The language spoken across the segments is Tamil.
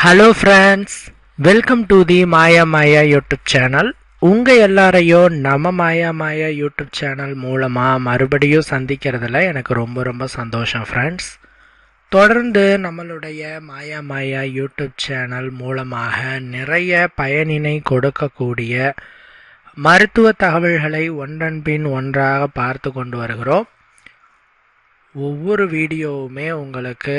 Hello friends welcome to the Maya Maya YouTube channel உங்கள் எல்லாரையும் நம்ம மாயா மாயா யூடியூப் சேனல் மூலமாக மறுபடியும் சந்திக்கிறதுல எனக்கு ரொம்ப ரொம்ப சந்தோஷம் ஃப்ரெண்ட்ஸ் தொடர்ந்து நம்மளுடைய மாயா மாயா யூடியூப் சேனல் மூலமாக நிறைய பயனினை கொடுக்கக்கூடிய மருத்துவ தகவல்களை ஒன்றன் பின் ஒன்றாக பார்த்து கொண்டு வருகிறோம். ஒவ்வொரு வீடியோவுமே உங்களுக்கு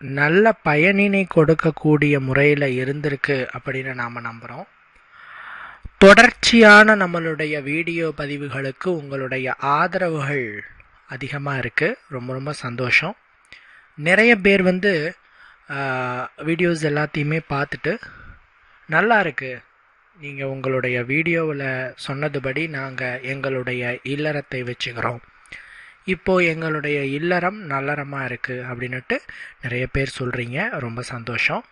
நல்ல பயனினை கொடுக்கக்கூடிய முறையில் இருந்திருக்கு அப்படின்னு நாம் நம்புகிறோம் தொடர்ச்சியான நம்மளுடைய வீடியோ பதிவுகளுக்கு உங்களுடைய ஆதரவுகள் அதிகமாக இருக்குது ரொம்ப ரொம்ப சந்தோஷம். நிறைய பேர் வந்து வீடியோஸ் எல்லாத்தையுமே பார்த்துட்டு நல்லா இருக்குது நீங்கள் உங்களுடைய வீடியோவில் சொன்னதுபடி நாங்கள் எங்களுடைய இல்லறத்தை வச்சுக்கிறோம். இப்போது எங்களுடைய இல்லறம் நல்லறமாக இருக்குது அப்படின்னுட்டு நிறைய பேர் சொல்கிறீங்க ரொம்ப சந்தோஷம்.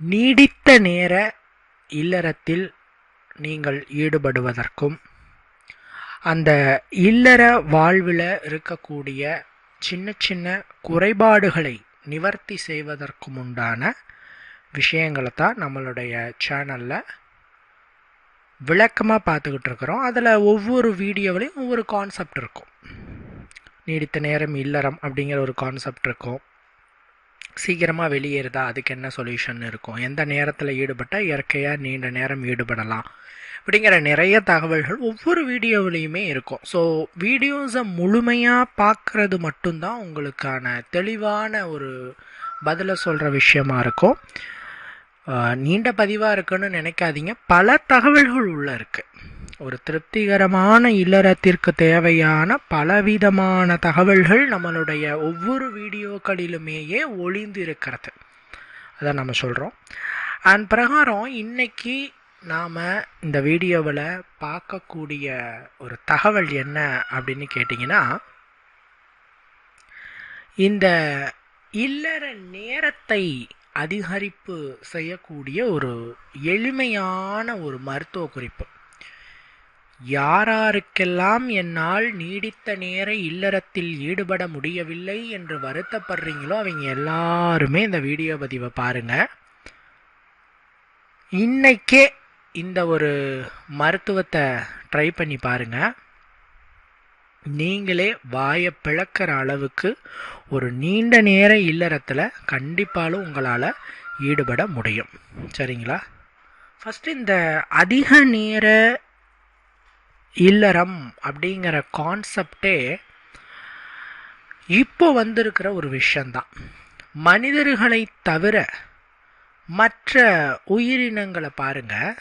நீடித்த நேர இல்லறத்தில் நீங்கள் ஈடுபடுவதற்கும் அந்த இல்லற வாழ்வில் இருக்கக்கூடிய சின்ன சின்ன குறைபாடுகளை நிவர்த்தி செய்வதற்கும் உண்டான விஷயங்களை தான் நம்மளுடைய சேனலில் விளக்கமாக பார்த்துக்கிட்டு இருக்கிறோம் அதில் ஒவ்வொரு வீடியோவிலையும் ஒவ்வொரு கான்செப்ட் இருக்கும். நீடித்த நேரம் இல்லறம் அப்படிங்கிற ஒரு கான்செப்ட் இருக்கும். சீக்கிரமாக வெளியேறுதா அதுக்கு என்ன சொல்யூஷன் இருக்கும்? எந்த நேரத்தில் ஈடுபட்டால் இயற்கையாக நீண்ட நேரம் ஈடுபடலாம்? அப்படிங்கிற நிறைய தகவல்கள் ஒவ்வொரு வீடியோவிலையுமே இருக்கும். ஸோ வீடியோஸை முழுமையாக பார்க்குறது மட்டும்தான் உங்களுக்கான தெளிவான ஒரு பதிலை சொல்கிற விஷயமா இருக்கும். நீண்ட பதிவாக இருக்குன்னு நினைக்காதீங்க. பல தகவல்கள் உள்ளே இருக்குது ஒரு திருப்திகரமான இல்லறத்திற்கு தேவையான பலவிதமான தகவல்கள் நம்மளுடைய ஒவ்வொரு வீடியோக்களிலுமேயே ஒளிந்து இருக்கிறது. அதான் நம்ம சொல்கிறோம் அண்ட் பிரகாரம் இன்னைக்கு நாம் இந்த வீடியோவில் பார்க்கக்கூடிய ஒரு தகவல் என்ன அப்படின்னு கேட்டிங்கன்னா இந்த இல்லற நேரத்தை அதிகரிப்பு செய்யக்கூடிய ஒரு எளிமையான ஒரு மருத்துவ குறிப்பு. யாராருக்கெல்லாம் என்னால் நீடித்த நேர இல்லறத்தில் ஈடுபட முடியவில்லை என்று வருத்தப்படுறீங்களோ அவங்க எல்லாருமே இந்த வீடியோ பதிவை பாருங்கள் இன்னைக்கே இந்த ஒரு மருத்துவத்தை ட்ரை பண்ணி பாருங்கள் நீங்களே வாயை பிளக்கிற அளவுக்கு ஒரு நீண்ட நேர இல்லறத்தில் கண்டிப்பாலும் உங்களால் ஈடுபட முடியும். சரிங்களா? ஃபஸ்ட்டு இந்த அதிக நேர இல்லறம் அப்படிங்கிற கான்செப்டே இப்போ வந்திருக்கிற ஒரு விஷயந்தான் மனிதர்களை தவிர மற்ற உயிரினங்களை பாருங்கள்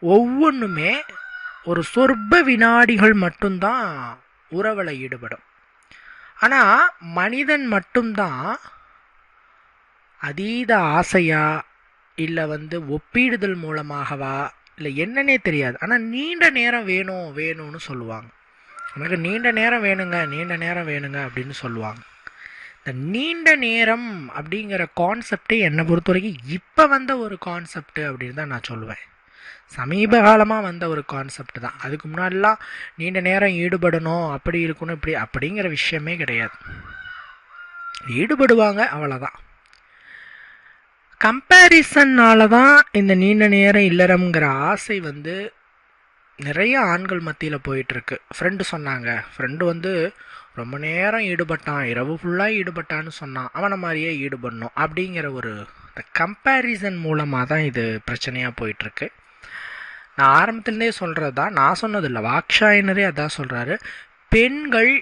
ஒவ்வொன்றுமே ஒரு சொற்ப வினாடிகள் மட்டும்தான் உறவில் ஈடுபடும். ஆனால் மனிதன் மட்டும்தான் அதீத ஆசையா இல்லை வந்து ஒப்பிடுதல் மூலமாகவா இல்லை என்னன்னே தெரியாது. ஆனால் நீண்ட நேரம் வேணும் வேணும்னு சொல்லுவாங்க. எனக்கு நீண்ட நேரம் வேணுங்க நீண்ட நேரம் வேணுங்க அப்படின்னு சொல்லுவாங்க. இந்த நீண்ட நேரம் அப்படிங்கிற கான்செப்டே என்னை பொறுத்த வரைக்கும் இப்போ வந்த ஒரு கான்செப்ட் அப்படின்னு தான் நான் சொல்லுவேன். சமீப காலமாக வந்த ஒரு கான்செப்ட் தான். அதுக்கு முன்னாடிலாம் நீண்ட நேரம் ஈடுபடணும் அப்படி இருக்கணும் இப்படி அப்படிங்கிற விஷயமே கிடையாது. ஈடுபடுவாங்க அவ்வளோதான் கம்பேரிசன்னால தான் இந்த நீண்ட நேரம் இல்லறம்ங்கிற ஆசை வந்து நிறைய ஆண்கள் மத்தியில் போயிட்டுருக்கு. ஃப்ரெண்டு சொன்னாங்க. ஃப்ரெண்டு வந்து ரொம்ப நேரம் ஈடுபட்டான். இரவு ஃபுல்லாக ஈடுபட்டான்னு சொன்னான். அவனை மாதிரியே ஈடுபடணும் அப்படிங்கிற ஒரு கம்பேரிசன் மூலமாக தான் இது பிரச்சனையாக போயிட்டுருக்கு. நான் ஆரம்பத்துலேருந்தே சொல்கிறது தான் நான் சொன்னதில்லை வாக்ஷாயினரே அதான் சொல்கிறாரு பெண்கள்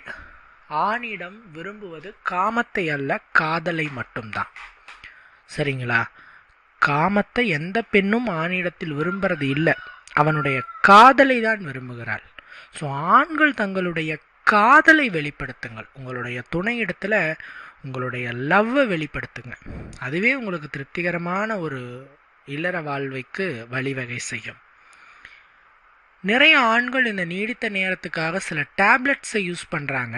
ஆணிடம் விரும்புவது காமத்தை அல்ல காதலை மட்டும்தான். சரிங்களா? காமத்தை எந்த பெண்ணும் ஆணிடத்தில் விரும்புறது இல்லை. அவனுடைய காதலை தான் விரும்புகிறாள். ஸோ ஆண்கள் தங்களுடைய காதலை வெளிப்படுத்துங்கள். உங்களுடைய துணையிடத்தில் உங்களுடைய லவ்வை வெளிப்படுத்துங்க. அதுவே உங்களுக்கு திருப்திகரமான ஒரு இல்லற வாழ்வைக்கு வழிவகை செய்யும். நிறைய ஆண்கள் இந்த நீடித்த நேரத்துக்காக சில டேப்லெட்ஸை யூஸ் பண்ணுறாங்க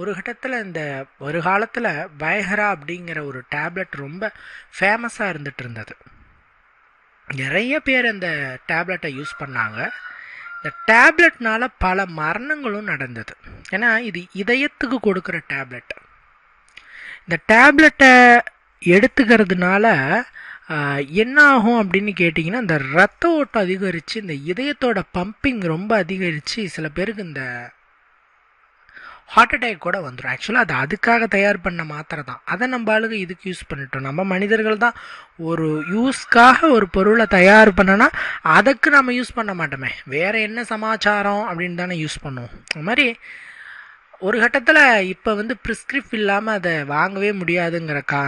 ஒரு கட்டத்தில் இந்த ஒரு காலத்தில் வயகரா அப்படிங்கிற ஒரு டேப்லெட் ரொம்ப ஃபேமஸாக இருந்துட்டு இருந்தது. நிறைய பேர் அந்த டேப்லெட்டை யூஸ் பண்ணாங்க. இந்த டேப்லெட்னால பல மரணங்களும் நடந்தது. ஏன்னா இது இதயத்துக்கு கொடுக்குற டேப்லெட் இந்த டேப்லெட்டை எடுத்துக்கிறதுனால என்ன ஆகும் அப்படின்னு கேட்டிங்கன்னா இந்த ரத்த ஓட்டம் அதிகரித்து இந்த இதயத்தோட பம்பிங் ரொம்ப அதிகரித்து சில பேருக்கு இந்த ஹார்ட் அட்டாக் கூட வந்துடும் ஆக்சுவலாக அது அதுக்காக தயார் பண்ண மாத்திரை தான். அதை நம்ம ஆளுங்க இதுக்கு யூஸ் பண்ணிட்டோம். நம்ம மனிதர்கள் தான் ஒரு யூஸ்க்காக ஒரு பொருளை தயார் பண்ணனா அதுக்கு நம்ம யூஸ் பண்ண மாட்டோமே. வேறு என்ன சமாச்சாரம் அப்படின்னு தானே யூஸ் பண்ணுவோம். அது மாதிரி ஒரு கட்டத்தில் இப்போ வந்து ப்ரிஸ்கிரிப் இல்லாமல் அதை வாங்கவே முடியாதுங்கிற கா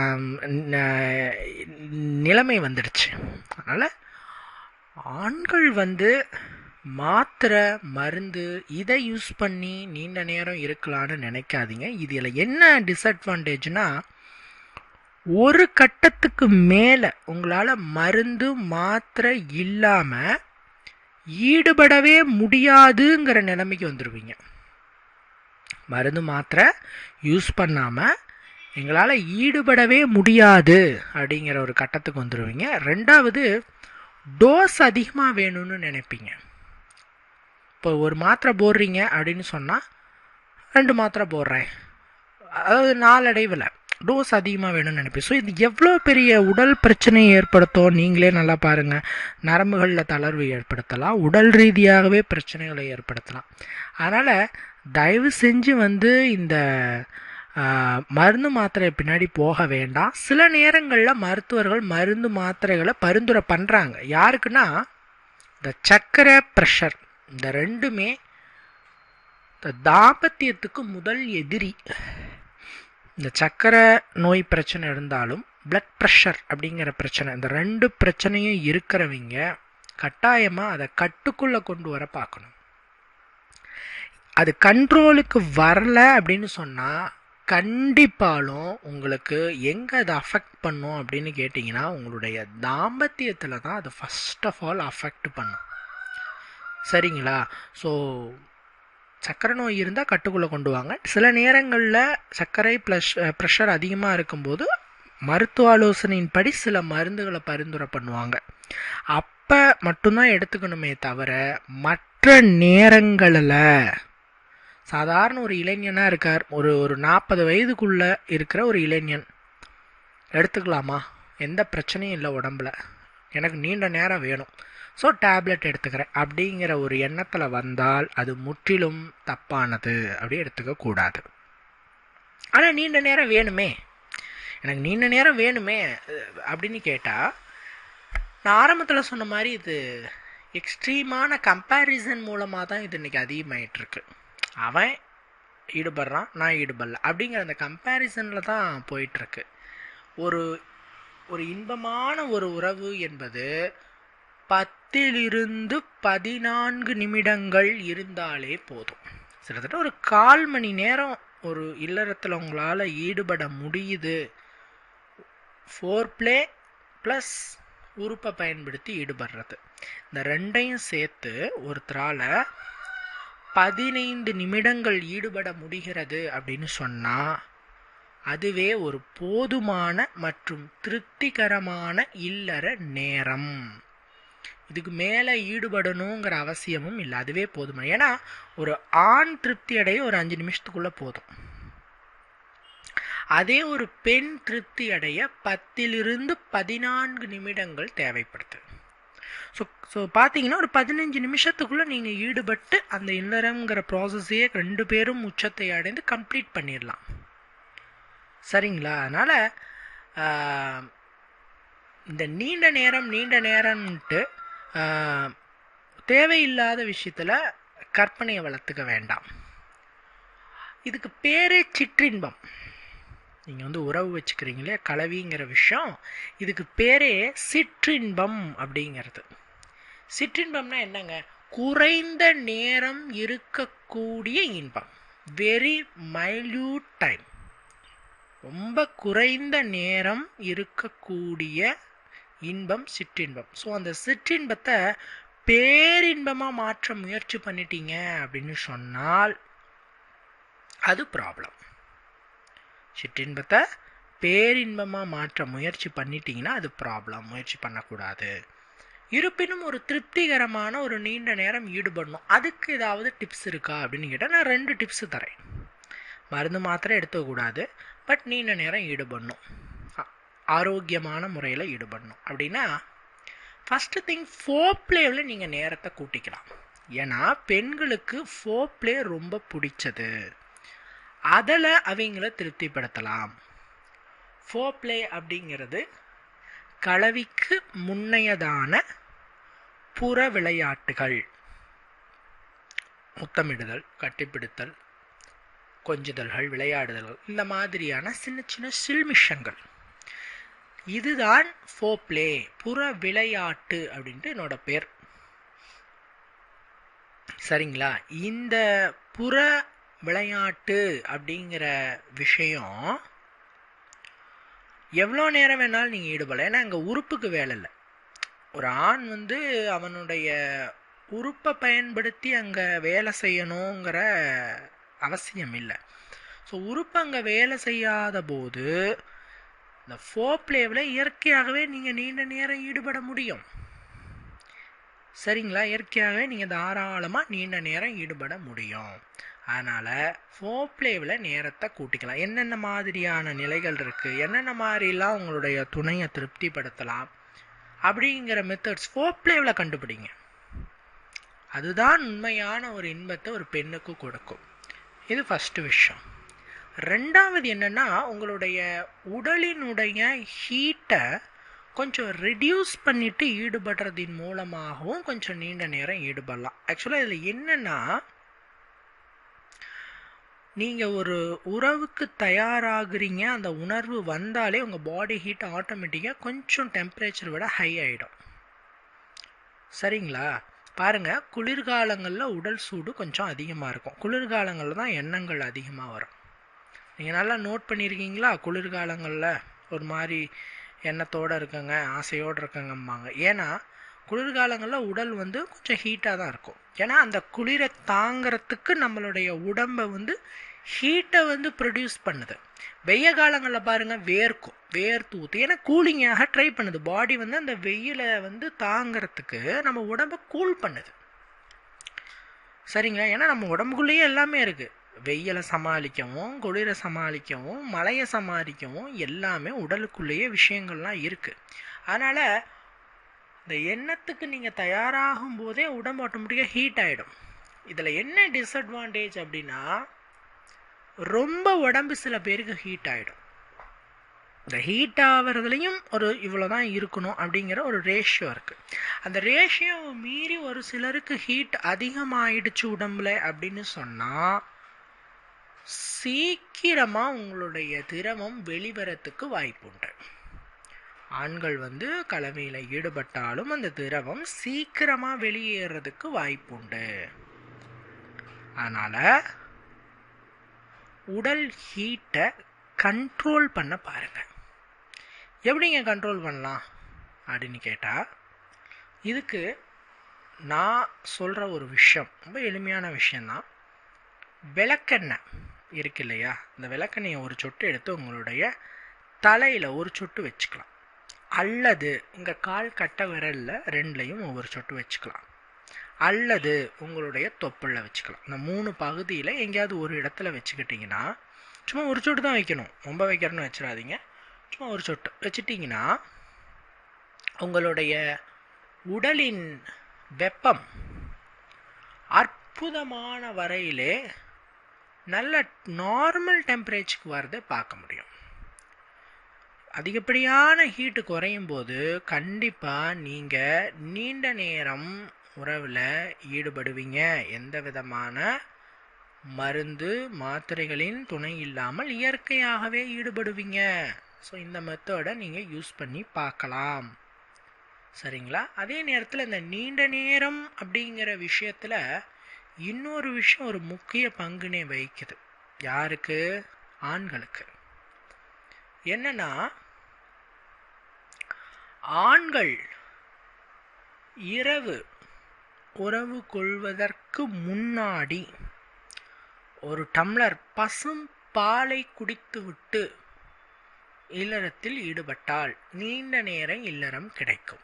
நிலைமை வந்துடுச்சு. அதனால் ஆண்கள் வந்து மாத்திரை மருந்து இதை யூஸ் பண்ணி நீண்ட நேரம் இருக்கலான்னு நினைக்காதீங்க. இதில் என்ன டிஸ்அட்வான்டேஜ்னா ஒரு கட்டத்துக்கு மேலே உங்களால் மருந்து மாத்திரை இல்லாமல் ஈடுபடவே முடியாதுங்கிற நிலைமைக்கு வந்துடுவீங்க மருந்து மாத்திரை யூஸ் பண்ணாமல் எங்களால் ஈடுபடவே முடியாது அப்படிங்கிற ஒரு கட்டத்துக்கு வந்துடுவீங்க ரெண்டாவது டோஸ் அதிகமாக வேணும்னு நினைப்பீங்க. இப்போ ஒரு மாத்திரை போடுறீங்க அப்படின்னு சொன்னால் ரெண்டு மாத்திரை போடுறேன். அதாவது நாளடைவில் டோஸ் அதிகமாக வேணும்னு நினைப்பேன் ஸோ இது எவ்வளோ பெரிய உடல் பிரச்சனையை ஏற்படுத்தும்? நீங்களே நல்லா பாருங்கள் நரம்புகளில் தளர்வு ஏற்படுத்தலாம். உடல் ரீதியாகவே பிரச்சனைகளை ஏற்படுத்தலாம். அதனால் தயவு செஞ்சு வந்து இந்த மருந்து மாத்திரை பின்னாடி போக வேண்டாம். சில நேரங்களில் மருத்துவர்கள் மருந்து மாத்திரைகளை பரிந்துரை பண்ணுறாங்க யாருக்குன்னா இந்த சக்கரை ப்ரெஷர் இந்த ரெண்டுமே இந்த தாம்பத்தியத்துக்கு முதல் எதிரி. இந்த சக்கரை நோய் பிரச்சனை இருந்தாலும் பிளட் ப்ரெஷர் அப்படிங்கிற பிரச்சனை இந்த ரெண்டு பிரச்சனையும் இருக்கிறவங்க கட்டாயமாக அதை கட்டுக்குள்ளே கொண்டு வர பார்க்கணும். அது கண்ட்ரோலுக்கு வரல அப்படின்னு சொன்னால் கண்டிப்பாலும் உங்களுக்கு எங்கே அதை அஃபெக்ட் பண்ணும் அப்படின்னு கேட்டிங்கன்னா உங்களுடைய தாம்பத்தியத்தில் தான் அது ஃபஸ்ட் ஆஃப் ஆல் அஃபெக்ட் பண்ணும். சரிங்களா? ஸோ சர்க்கரை நோய் இருந்தால் கட்டுக்குள்ளே கொண்டு வாங்க. சில நேரங்களில் சர்க்கரை ப்ளஷ் ப்ரெஷர் அதிகமாக இருக்கும்போது மருத்துவ ஆலோசனையின்படி சில மருந்துகளை பரிந்துரை பண்ணுவாங்க. அப்போ மட்டும்தான் எடுத்துக்கணுமே தவிர மற்ற நேரங்களில் சாதாரண ஒரு இளைஞனாக இருக்கார். ஒரு ஒரு நாற்பது வயதுக்குள்ளே இருக்கிற ஒரு இளைஞன். எடுத்துக்கலாமா? எந்த பிரச்சனையும் இல்லை உடம்புல. எனக்கு நீண்ட நேரம் வேணும். ஸோ டேப்லெட் எடுத்துக்கிறேன். அப்படிங்கிற ஒரு எண்ணத்தில் வந்தால் அது முற்றிலும் தப்பானது. அப்படி எடுத்துக்கக்கூடாது ஆனால் நீண்ட நேரம் வேணுமே. எனக்கு நீண்ட நேரம் வேணுமே அப்படின்னு கேட்டால் நான் ஆரம்பத்தில் சொன்ன மாதிரி இது எக்ஸ்ட்ரீமான கம்பேரிசன் மூலமாக தான் இது இன்றைக்கி அதிகமாகிட்டுருக்கு அவன் ஈடுபடுறான் நான் ஈடுபடல. அப்படிங்கிற அந்த கம்பேரிசனில் தான் போயிட்டுருக்கு. ஒரு ஒரு இன்பமான ஒரு உறவு என்பது பத்திலிருந்து பதினான்கு நிமிடங்கள் இருந்தாலே போதும். கிட்டத்தட்ட ஒரு கால் மணி நேரம் ஒரு இல்லறத்தில் உங்களால் ஈடுபட முடியுது. ஃபோர் ப்ளே ப்ளஸ் உறுப்பை பயன்படுத்தி ஈடுபடுறது. இந்த ரெண்டையும் சேர்த்து ஒருத்தரால் பதினைந்து நிமிடங்கள் ஈடுபட முடிகிறது அப்படின்னு சொன்னால் அதுவே ஒரு போதுமான மற்றும் திருப்திகரமான இல்லற நேரம். இதுக்கு மேலே ஈடுபடணுங்கிற அவசியமும் இல்லை அதுவே போதுமா? ஏன்னா ஒரு ஆண் திருப்தி அடைய ஒரு அஞ்சு நிமிஷத்துக்குள்ளே போதும். அதே ஒரு பெண் திருப்தி அடைய பத்திலிருந்து பதினான்கு நிமிடங்கள் தேவைப்படுது. ஸோ ஸோ பார்த்தீங்கன்னா ஒரு பதினஞ்சு நிமிஷத்துக்குள்ளே நீங்கள் ஈடுபட்டு அந்த இல்லறங்கிற ப்ராசஸையே ரெண்டு பேரும் உச்சத்தை அடைந்து கம்ப்ளீட் பண்ணிடலாம். சரிங்களா? அதனால் இந்த நீண்ட நேரம் நீண்ட நேரம்ன்ட்டு ஆஹ், தேவையில்லாத விஷயத்தில் கற்பனையை வளர்த்துக்க வேண்டாம். இதுக்கு பேரே சிற்றின்பம். நீங்கள் வந்து உறவு வச்சுக்கிறீங்களே கலவிங்கிற விஷயம் இதுக்கு பேரே சிற்றின்பம் அப்படிங்கிறது. சிற்றின்பம்னா என்னங்க? குறைந்த நேரம் இருக்கக்கூடிய இன்பம். வெரி மைல்யூட் டைம் ரொம்ப குறைந்த நேரம் இருக்கக்கூடிய இன்பம் சிற்றின்பம். ஸோ அந்த சிற்றின்பத்தை பேரின்பமாக மாற்ற முயற்சி பண்ணிட்டீங்க அப்படின்னு சொன்னால் அது ப்ராப்ளம் சிற்றின்பத்தை பேரின்பமாக மாற்ற முயற்சி பண்ணிட்டீங்கன்னா அது ப்ராப்ளம் முயற்சி பண்ணக்கூடாது. இருப்பினும் ஒரு திருப்திகரமான ஒரு நீண்ட நேரம் ஈடுபடணும். அதுக்கு ஏதாவது டிப்ஸ் இருக்கா அப்படின்னு கேட்டால் நான் ரெண்டு டிப்ஸ் தரேன். மருந்து மாத்திரை எடுத்துக்கக்கூடாது பட் நீண்ட நேரம் ஈடுபடணும். ஆரோக்கியமான முறையில் ஈடுபடணும். அப்படின்னா ஃபஸ்ட்டு திங் ஃபோப்ளேவில் நீங்கள் நேரத்தை கூட்டிக்கலாம். ஏன்னா பெண்களுக்கு ஃபோப்ளே ரொம்ப பிடிச்சது. அதில் அவங்கள திருப்திப்படுத்தலாம். ஃபோப்ளே அப்படிங்கிறது கலவிக்கு முன்னையதான புற விளையாட்டுகள். முத்தமிடுதல் கட்டிப்பிடித்தல் கொஞ்சுதல்கள் விளையாடுதல்கள் இந்த மாதிரியான சின்ன சின்ன சில்மிஷங்கள். இதுதான் ஃபோப்ளே புற விளையாட்டு அப்படின்ட்டு என்னோட பேர். சரிங்களா? இந்த புற விளையாட்டு அப்படிங்கிற விஷயம் எவ்வளோ நேரம் வேணாலும் நீங்கள் ஈடுபடலாம். ஏன்னா அங்கே உறுப்புக்கு வேலை இல்லை. ஒரு ஆண் வந்து அவனுடைய உறுப்பை பயன்படுத்தி அங்கே வேலை செய்யணுங்கிற அவசியம் இல்லை. ஸோ உறுப்பு அங்கே வேலை செய்யாத போது இந்த ஃபோப்ளேவில் இயற்கையாகவே நீங்கள் நீண்ட நேரம் ஈடுபட முடியும். சரிங்களா? இயற்கையாகவே நீங்கள் தாராளமாக நீண்ட நேரம் ஈடுபட முடியும். அதனால் ஃபோப்ளேவில் நேரத்தை கூட்டிக்கலாம். என்னென்ன மாதிரியான நிலைகள் இருக்குது என்னென்ன மாதிரிலாம் உங்களுடைய துணையை திருப்திப்படுத்தலாம்? அப்படிங்கிற மெத்தட்ஸ் ஃபோப்ளேவில் கண்டுபிடிங்க. அதுதான் உண்மையான ஒரு இன்பத்தை ஒரு பெண்ணுக்கு கொடுக்கும். இது ஃபஸ்ட்டு விஷயம். ரெண்டாவது என்னென்னா உங்களுடைய உடலினுடைய ஹீட்டை கொஞ்சம் ரெடியூஸ் பண்ணிவிட்டு ஈடுபடுறதின் மூலமாகவும் கொஞ்சம் நீண்ட நேரம் ஈடுபடலாம். ஆக்சுவலாக இதில் என்னென்னா நீங்கள் ஒரு உறவுக்கு தயாராகிறீங்க அந்த உணர்வு வந்தாலே உங்கள் பாடி ஹீட் ஆட்டோமேட்டிக்காக கொஞ்சம் டெம்பரேச்சர் விட ஹை ஆகிடும் சரிங்களா? பாருங்கள் குளிர்காலங்களில் உடல் சூடு கொஞ்சம் அதிகமாக இருக்கும். குளிர்காலங்களில் தான் எண்ணங்கள் அதிகமாக வரும். நீங்கள் நல்லா நோட் பண்ணியிருக்கீங்களா குளிர்காலங்களில் ஒரு மாதிரி எண்ணத்தோடு இருக்குங்க ஆசையோடு இருக்குங்கம்பாங்க. ஏன்னா குளிர்காலங்களில் உடல் வந்து கொஞ்சம் ஹீட்டாக தான் இருக்கும். ஏன்னா அந்த குளிரை தாங்கிறதுக்கு நம்மளுடைய உடம்பை வந்து ஹீட்டை வந்து ப்ரொடியூஸ் பண்ணுது. வெய்ய காலங்களில் பாருங்கள் வேர்க்கும் வேர்த்து ஊற்று ஏன்னா கூலிங்காக ட்ரை பண்ணுது. பாடி வந்து அந்த வெயிலை வந்து தாங்கிறதுக்கு நம்ம உடம்பை கூல் பண்ணுது. சரிங்களா? ஏன்னா நம்ம உடம்புக்குள்ளேயே எல்லாமே இருக்குது வெயிலை சமாளிக்கவும் குளிரை சமாளிக்கவும் மழையை சமாளிக்கவும் எல்லாமே உடலுக்குள்ளேயே விஷயங்கள்லாம் இருக்குது அதனால் இந்த எண்ணத்துக்கு நீங்கள் தயாராகும் போதே உடம்பு ஆட்டோமேட்டிக்காக ஹீட் ஆகிடும் இதில் என்ன டிஸ்அட்வான்டேஜ் அப்படின்னா ரொம்ப உடம்பு சில பேருக்கு ஹீட் ஆகிடும் இந்த ஹீட் ஆகிறதுலையும் ஒரு இவ்வளோ தான் இருக்கணும் அப்படிங்கிற ஒரு ரேஷியோ இருக்குது அந்த ரேஷியோவை மீறி ஒரு சிலருக்கு ஹீட் அதிகமாகிடுச்சு உடம்புல அப்படின்னு சொன்னால் சீக்கிரமாக உங்களுடைய திரவம் வெளிவரத்துக்கு வாய்ப்புண்டு. ஆண்கள் வந்து கலவையில் ஈடுபட்டாலும் அந்த திரவம் சீக்கிரமாக வெளியேறதுக்கு வாய்ப்புண்டு. அதனால் உடல் ஹீட்டை கண்ட்ரோல் பண்ண பாருங்கள் எப்படிங்க கண்ட்ரோல் பண்ணலாம்? அப்படின்னு கேட்டால் இதுக்கு நான் சொல்கிற ஒரு விஷயம் ரொம்ப எளிமையான விஷயந்தான் விளக்கெண்ணெய் இருக்கு இல்லையா? இந்த விளக்கெண்ணெயை ஒரு சொட்டு எடுத்து உங்களுடைய தலையில் ஒரு சொட்டு வச்சுக்கலாம். அல்லது உங்கள் கால் கட்ட விரலில் ரெண்டுலையும் ஒவ்வொரு சொட்டு வச்சுக்கலாம். அல்லது உங்களுடைய தொப்புளில் வச்சுக்கலாம். இந்த மூணு பகுதியில் எங்கேயாவது ஒரு இடத்துல வச்சுக்கிட்டிங்கன்னா சும்மா ஒரு சொட்டு தான் வைக்கணும். ரொம்ப வைக்கிறேன்னு வச்சிடாதீங்க. சும்மா ஒரு சொட்டு வச்சுட்டிங்கன்னா உங்களுடைய உடலின் வெப்பம் அற்புதமான வரையிலே நல்ல நார்மல் டெம்பரேச்சருக்கு வரதை பார்க்க முடியும். அதிகப்படியான ஹீட்டு குறையும் போது கண்டிப்பாக நீங்கள் நீண்ட நேரம் உறவில் ஈடுபடுவீங்க. எந்த விதமான மருந்து மாத்திரைகளின் துணை இல்லாமல் இயற்கையாகவே ஈடுபடுவீங்க. ஸோ இந்த மெத்தடை நீங்கள் யூஸ் பண்ணி பார்க்கலாம். சரிங்களா? அதே நேரத்தில் இந்த நீண்ட நேரம் அப்படிங்கிற விஷயத்தில் இன்னொரு விஷயம் ஒரு முக்கிய பங்குனே வகிக்குது. யாருக்கு? ஆண்களுக்கு. என்னன்னா ஆண்கள் இரவு உறவு கொள்வதற்கு முன்னாடி ஒரு டம்ளர் பசும் பாலை குடித்துவிட்டு இல்லறத்தில் ஈடுபட்டால் நீண்ட நேரம் இல்லறம் கிடைக்கும்.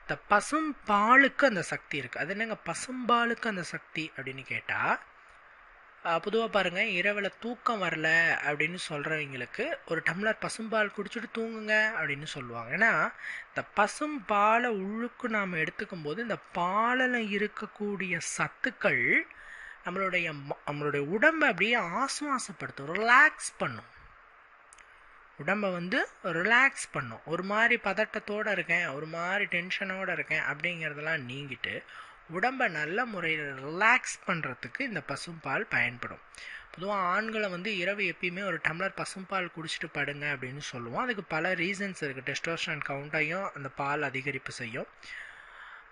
இந்த பசும் பாலுக்கு அந்த சக்தி இருக்குது அது என்னங்க? பசும்பாலுக்கு அந்த சக்தி அப்படின்னு கேட்டால் பொதுவாக பாருங்கள் இரவில் தூக்கம் வரல அப்படின்னு சொல்கிறவங்களுக்கு ஒரு டம்ளர் பசும்பால் குடிச்சிட்டு தூங்குங்க அப்படின்னு சொல்லுவாங்க. ஏன்னா இந்த பசும்பாலை உழுக்கு நாம் எடுத்துக்கும் போது இந்த பாலில் இருக்கக்கூடிய சத்துக்கள் நம்மளுடைய நம்மளுடைய உடம்பை அப்படியே ஆசுவாசப்படுத்தும் ரிலாக்ஸ் பண்ணும். உடம்பை வந்து ரிலாக்ஸ் பண்ணும். ஒரு மாதிரி பதட்டத்தோடு இருக்கேன் ஒரு மாதிரி டென்ஷனோடு இருக்கேன் அப்படிங்கிறதெல்லாம் நீங்கிட்டு உடம்பை நல்ல முறையில் ரிலாக்ஸ் பண்ணுறதுக்கு இந்த பசும்பால் பயன்படும். பொதுவாக ஆண்களை வந்து இரவு எப்பயுமே ஒரு டம்ளர் பசும்பால் குடிச்சிட்டு படுங்க அப்படின்னு சொல்லுவோம். அதுக்கு பல ரீசன்ஸ் இருக்குது டெஸ்டோஸ்டன் கவுண்ட்டையும் அந்த பால் அதிகரிப்பு செய்யும்.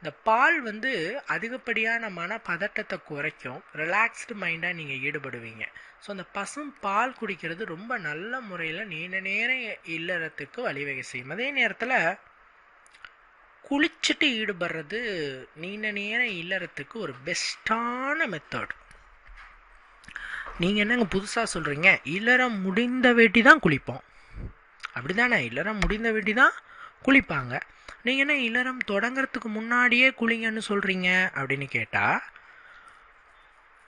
இந்த பால் வந்து அதிகப்படியான மன பதட்டத்தை குறைக்கும் ரிலாக்ஸ்டு மைண்டாக நீங்கள் ஈடுபடுவீங்க. ஸோ அந்த பசும் பால் குடிக்கிறது ரொம்ப நல்ல முறையில் நீண்ட நேரம் இல்லறத்துக்கு வழிவகை செய்யும். அதே நேரத்தில் குளிச்சுட்டு ஈடுபடுறது நீண்ட நேரம் இல்லறத்துக்கு ஒரு பெஸ்ட்டான மெத்தட் நீங்கள் என்னங்க புதுசாக சொல்கிறீங்க இல்லறம் முடிந்த வேட்டி தான் குளிப்போம். அப்படி தானே இல்லறம் முடிந்த வேட்டி தான் குளிப்பாங்க. நீங்கள் என்ன இல்லறம் தொடங்குறதுக்கு முன்னாடியே குளிங்கன்னு சொல்கிறீங்க அப்படின்னு கேட்டால்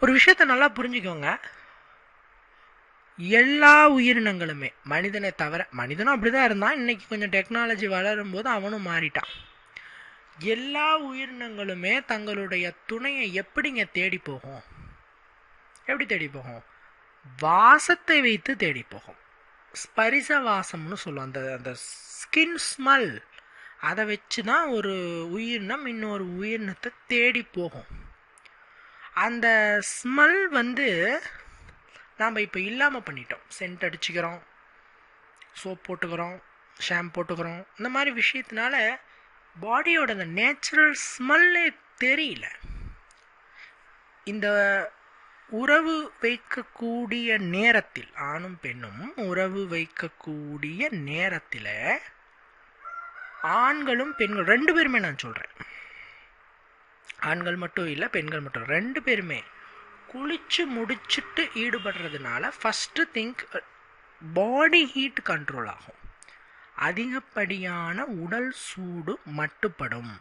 ஒரு விஷயத்த நல்லா புரிஞ்சுக்கோங்க. எல்லா உயிரினங்களுமே மனிதனை தவிர மனிதனும் அப்படிதான் இருந்தான். இன்றைக்கி கொஞ்சம் டெக்னாலஜி வளரும் போது அவனும் மாறிட்டான். எல்லா உயிரினங்களுமே தங்களுடைய துணையை எப்படிங்க தேடி போகும்? எப்படி தேடி போகும்? வாசத்தை வைத்து தேடி போகும். ஸ்பரிச வாசம்னு சொல்லுவோம். அந்த அந்த ஸ்கின் ஸ்மெல் அதை வச்சு தான் ஒரு உயிரினம் இன்னொரு உயிரினத்தை தேடி போகும். அந்த ஸ்மெல் வந்து நாம் இப்போ இல்லாமல் பண்ணிட்டோம். சென்ட் அடிச்சுக்கிறோம். சோப் போட்டுக்கிறோம். ஷாம்பு போட்டுக்கிறோம். இந்த மாதிரி விஷயத்தினால பாடியோட அந்த நேச்சுரல் ஸ்மெல்லே தெரியல. இந்த உறவு வைக்கக்கூடிய நேரத்தில் ஆணும் பெண்ணும் உறவு வைக்கக்கூடிய நேரத்தில் ஆண்களும் பெண்கள் ரெண்டு பேருமே நான் சொல்கிறேன் ஆண்கள் மட்டும் இல்லை பெண்கள் மட்டும். ரெண்டு பேருமே குளிச்சு முடிச்சுட்டு ஈடுபடுறதுனால first thing body heat control ஆகும். அதிகப்படியான உடல் சூடு மட்டுப்படும்.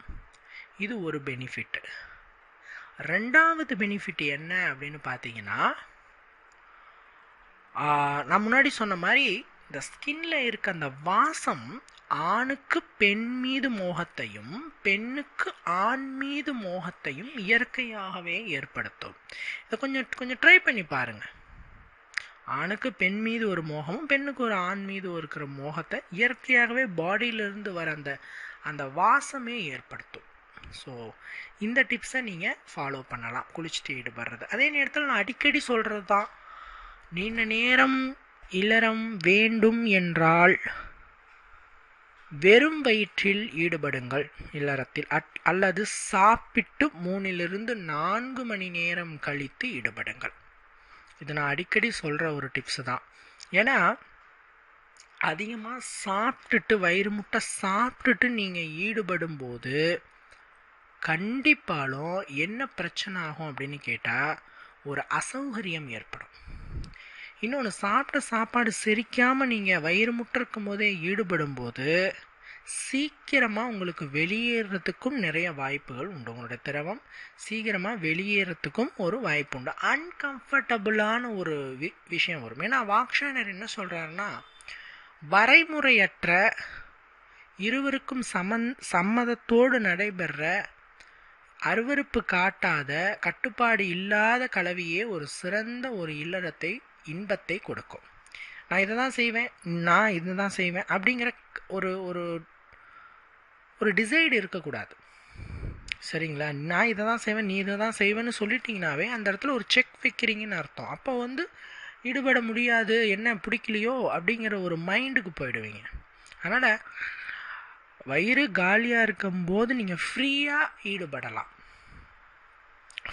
இது ஒரு பெனிஃபிட் ரெண்டாவது பெனிஃபிட் என்ன அப்படின்னு பார்த்தீங்கன்னா நான் முன்னாடி சொன்ன மாதிரி இந்த ஸ்கின்ல இருக்க அந்த வாசம் ஆணுக்கு பெண் மீது மோகத்தையும் பெண்ணுக்கு ஆண் மீது மோகத்தையும் இயற்கையாகவே ஏற்படுத்தும். இதை கொஞ்சம் கொஞ்சம் ட்ரை பண்ணி பாருங்கள் ஆணுக்கு பெண் மீது ஒரு மோகமும் பெண்ணுக்கு ஒரு ஆண் மீது இருக்கிற மோகத்தை இயற்கையாகவே பாடியிலிருந்து வர அந்த அந்த வாசமே ஏற்படுத்தும். ஸோ இந்த டிப்ஸை நீங்கள் ஃபாலோ பண்ணலாம். குளிச்சுட்டு ஈடுபடுறது. அதே நேரத்தில் நான் அடிக்கடி சொல்கிறது தான். நீண்ட நேரம் இல்லறம் வேண்டும் என்றால் வெறும் வயிற்றில் ஈடுபடுங்கள் இல்லறத்தில் அட்- அல்லது சாப்பிட்டு மூணிலிருந்து நான்கு மணி நேரம் கழித்து ஈடுபடுங்கள். இது நான் அடிக்கடி சொல்கிற ஒரு டிப்ஸ் தான். ஏன்னா அதிகமாக சாப்பிட்டுட்டு வயிறு முட்டை சாப்பிட்டுட்டு நீங்கள் ஈடுபடும் போது கண்டிப்பாலும் என்ன பிரச்சனை ஆகும் அப்படின்னு கேட்டால் ஒரு அசௌகரியம் ஏற்படும். இன்னொன்று சாப்பிட்ட சாப்பாடு செரிக்காமல் நீங்கள் வயிறு முட்டிருக்கும் போதே ஈடுபடும் போது சீக்கிரமாக உங்களுக்கு வெளியேறதுக்கும் நிறைய வாய்ப்புகள் உண்டு. உங்களுடைய திரவம் சீக்கிரமாக வெளியேறதுக்கும் ஒரு வாய்ப்பு உண்டு. அன்கம்ஃபர்டபுளான ஒரு வி விஷயம் வரும். ஏன்னா வாக்ஷானர் என்ன சொல்கிறாருன்னா வரைமுறையற்ற இருவருக்கும் சமன் சம்மதத்தோடு நடைபெற அருவருப்பு காட்டாத கட்டுப்பாடு இல்லாத கலவையே ஒரு சிறந்த ஒரு இல்லறத்தை இன்பத்தை கொடுக்கும். நான் இதை தான் செய்வேன் நான் இதை தான் செய்வேன் அப்படிங்கிற ஒரு ஒரு ஒரு டிசைடு இருக்கக்கூடாது. சரிங்களா? நான் இதை தான் செய்வேன் நீ இதை தான் செய்வேன்னு சொல்லிட்டீங்கனாவே அந்த இடத்துல ஒரு செக் வைக்கிறீங்கன்னு அர்த்தம். அப்போ வந்து ஈடுபட முடியாது என்ன பிடிக்கலையோ அப்படிங்கிற ஒரு மைண்டுக்கு போயிடுவீங்க. அதனால் வயிறு காலியாக இருக்கும்போது நீங்கள் ஃப்ரீயாக ஈடுபடலாம்.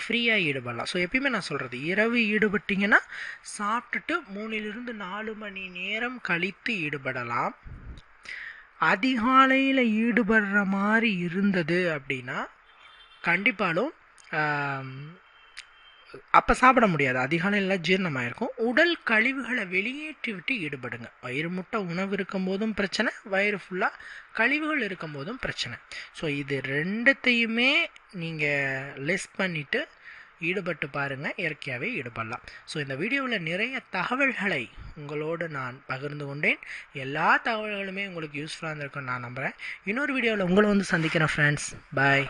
ஃப்ரீயாக ஈடுபடலாம். ஸோ எப்பயுமே நான் சொல்கிறது இரவு ஈடுபட்டீங்கன்னா சாப்பிட்டுட்டு மூணிலிருந்து நாலு மணி நேரம் கழித்து ஈடுபடலாம். அதிகாலையில் ஈடுபடுற மாதிரி இருந்தது அப்படின்னா கண்டிப்பாலும் அப்போ சாப்பிட முடியாது. அதிகாலையில் ஜீரணமாயிருக்கும். உடல் கழிவுகளை வெளியேற்றி விட்டு ஈடுபடுங்க. வயிறு முட்டை உணவு இருக்கும்போதும் பிரச்சனை வயிறு ஃபுல்லாக கழிவுகள் இருக்கும்போதும் பிரச்சனை. ஸோ இது ரெண்டுத்தையுமே நீங்கள் லெஸ் பண்ணிவிட்டு ஈடுபட்டு பாருங்கள் இயற்கையாகவே ஈடுபடலாம். ஸோ இந்த வீடியோவில் நிறைய தகவல்களை உங்களோடு நான் பகிர்ந்து கொண்டேன். எல்லா தகவல்களுமே உங்களுக்கு யூஸ்ஃபுல்லாக இருந்திருக்குன்னு நான் நம்புகிறேன் இன்னொரு வீடியோவில் உங்களை வந்து சந்திக்கிறேன் ஃப்ரெண்ட்ஸ் பாய்